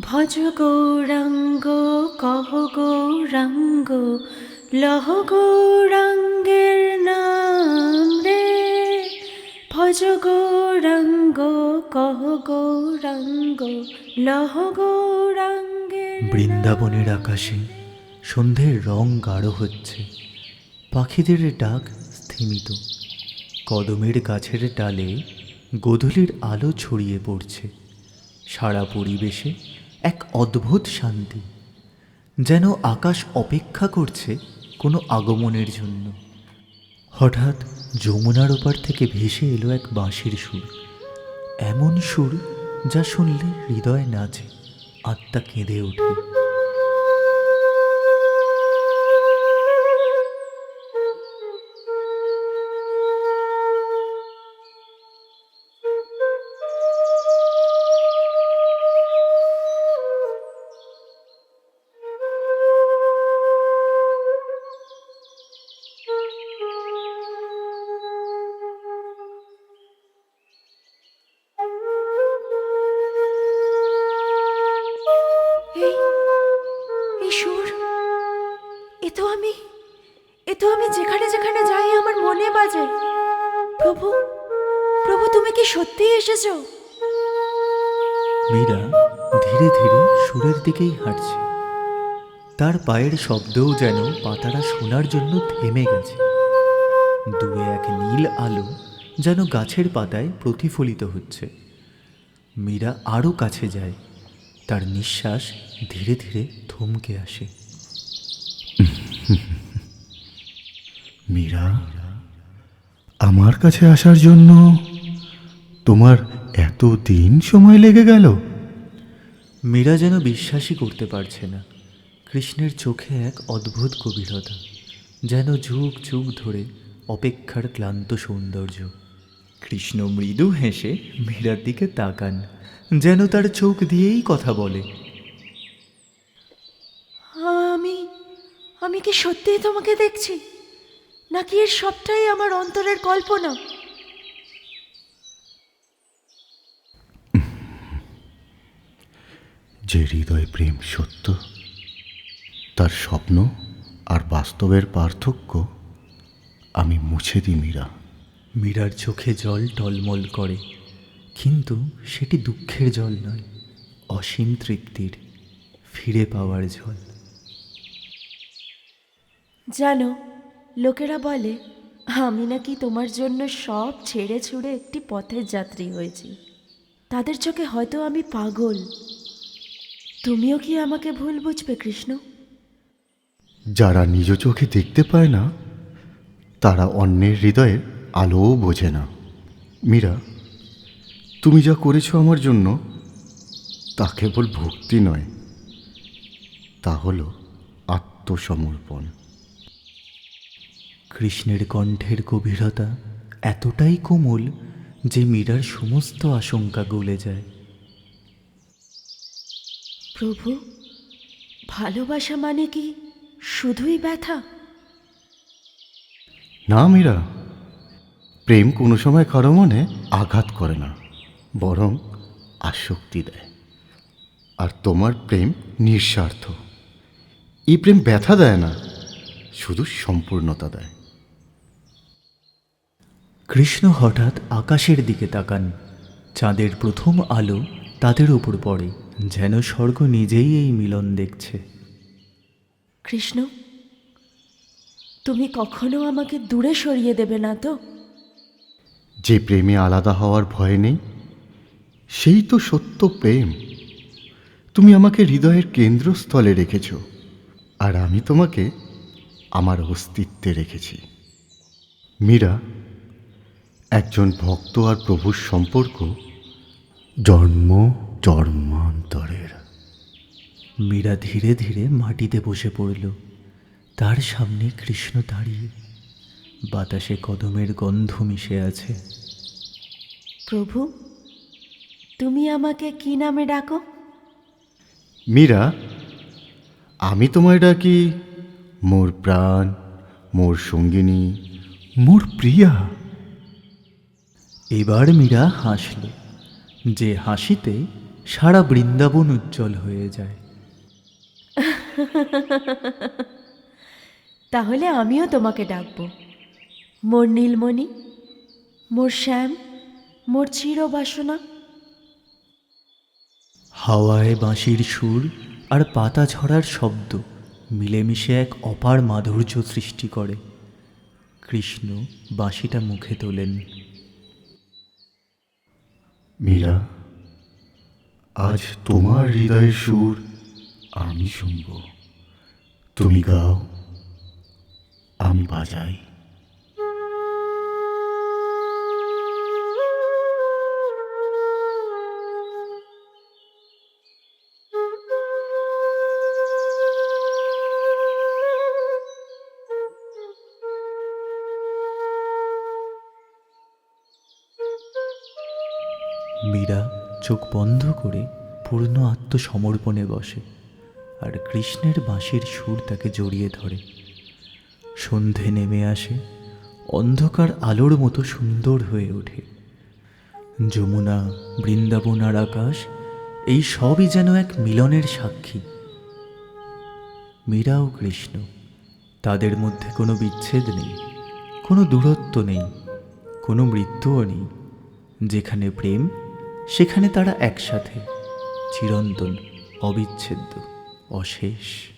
ভজ গৌরাঙ্গ, কহ গৌরাঙ্গ, লহ গৌরাঙ্গের নাম রে। ভজ গৌরাঙ্গ, কহ গৌরাঙ্গ, লহ গৌরাঙ্গের। বৃন্দাবনের আকাশে সন্ধ্যের রং গাঢ় হচ্ছে। পাখিদের ডাক স্থিমিত। কদমের গাছের ডালে গোধূলির আলো ছড়িয়ে পড়ছে। সারা পরিবেশে এক অদ্ভুত শান্তি, যেন আকাশ অপেক্ষা করছে কোনো আগমনের জন্য। হঠাৎ যমুনার ওপার থেকে ভেসে এলো এক বাঁশির সুর, এমন সুর যা শুনলে হৃদয় নাচে, আত্মা কেঁদে ওঠে। তো আমি যেখানে যেখানে যাই, আমার মনে বাজে। প্রভু প্রভু, তুমি কি সত্যিই এসেছ? মীরা ধীরে ধীরে সুরের দিকেই হাঁটছে। তার পায়ের শব্দও যেন পাতারা শোনার জন্য থেমে গেছে। দূরে এক নীল আলো যেন গাছের পাতায় প্রতিফলিত হচ্ছে। মীরা আরও কাছে যায়। তার নিঃশ্বাস ধীরে ধীরে থমকে আসে। মীরা আমার কাছে আসার জন্য তোমার এত দিন সময় লেগে গেল? মীরা যেন বিশ্বাসই করতে পারছে না। কৃষ্ণের চোখে এক অদ্ভুত গভীরতা যেন যুগ যুগ ধরে অপেক্ষার ক্লান্ত সৌন্দর্য। কৃষ্ণ মৃদু হেসে মীরার দিকে তাকান যেন তার চোখ দিয়েই কথা বলে। আমি আমি কি সত্যিই তোমাকে দেখছি? নাকি এর সবটাই আমার অন্তরের কল্পনা? যে হৃদয় প্রেম সত্য তার স্বপ্ন আর বাস্তবের পার্থক্য আমি মুছে দিই মীরা। মীরার চোখে জল টলমল করে কিন্তু সেটি দুঃখের জল নয় অসীম তৃপ্তির ফিরে পাওয়ার জল জানো লোকেরা বলে, আমি নাকি তোমার জন্য সব ছেড়ে ছুড়ে একটি পথের যাত্রী হয়েছি। তাদের চোখে হয়তো আমি পাগল। তুমিও কি আমাকে ভুল বুঝবে, কৃষ্ণ? যারা নিজ চোখে দেখতে পায় না, তারা অন্যের হৃদয়ের আলোও বোঝে না। মীরা, তুমি যা করেছ আমার জন্য, তা কেবল ভক্তি নয়, তা হলো আত্মসমর্পণ। কৃষ্ণের কণ্ঠের গভীরতা এতটাই কোমল যে মীরার সমস্ত আশঙ্কা গলে যায়। প্রভু ভালোবাসা মানে কি? শুধুই ব্যথা? না মীরা প্রেম কোনো সময় কারও মনে আঘাত করে না বরং আসক্তি দেয়। আর তোমার প্রেম নিঃস্বার্থ। এই প্রেম ব্যথা দেয় না শুধু সম্পূর্ণতা দেয়। কৃষ্ণ হঠাৎ আকাশের দিকে তাকান। চাঁদের প্রথম আলো তাদের উপর পড়ে যেন স্বর্গ নিজেই এই মিলন দেখছে। কৃষ্ণ তুমি কখনো আমাকে দূরে সরিয়ে দেবে না তো? যে প্রেমে আলাদা হওয়ার ভয় নেই সেই তো সত্য প্রেম। তুমি আমাকে হৃদয়ের কেন্দ্রস্থলে রেখেছ আর আমি তোমাকে আমার অস্তিত্বে রেখেছি। মীরা একজন ভক্ত আর প্রভুর সম্পর্ক? জন্ম জন্মান্তরের। মীরা ধীরে ধীরে মাটিতে বসে পড়ল। তার সামনে কৃষ্ণ দাঁড়িয়ে। বাতাসে কদমের গন্ধ মিশে আছে। প্রভু তুমি আমাকে কি নামে ডাকো? মীরা আমি তোমায় ডাকি। মোর প্রাণ মোর সঙ্গিনী মোর প্রিয়া। এবার মীরা হাসল যে হাসিতে সারা বৃন্দাবন উজ্জ্বল হয়ে যায়। তাহলে আমিও তোমাকে ডাকবো। মোর নীলমণি মোর শ্যাম মোর চিরবাসনা। হাওয়ায় বাঁশির সুর আর পাতা ঝরার শব্দ মিলেমিশে এক অপার মাধুর্য সৃষ্টি করে। কৃষ্ণ বাঁশিটা মুখে তোলেন। মীরা আজ তোমার হৃদয়ের সুর আমি শুনব। তুমি গাও আমি বাজাই। মীরা চোখ বন্ধ করে পূর্ণ আত্মসমর্পণে বসে, আর কৃষ্ণের বাঁশির সুর তাকে জড়িয়ে ধরে। সন্ধে নেমে আসে, অন্ধকার আলোর মতো সুন্দর হয়ে ওঠে। যমুনা বৃন্দাবন আর আকাশ, এই সবই যেন এক মিলনের সাক্ষী। মীরা ও কৃষ্ণ, তাদের মধ্যে কোনো বিচ্ছেদ নেই, কোনো দূরত্ব নেই, কোনো মৃত্যুও নেই, যেখানে প্রেম সেখানে তারা একসাথে চিরন্তন অবিচ্ছেদ্য অশেষ।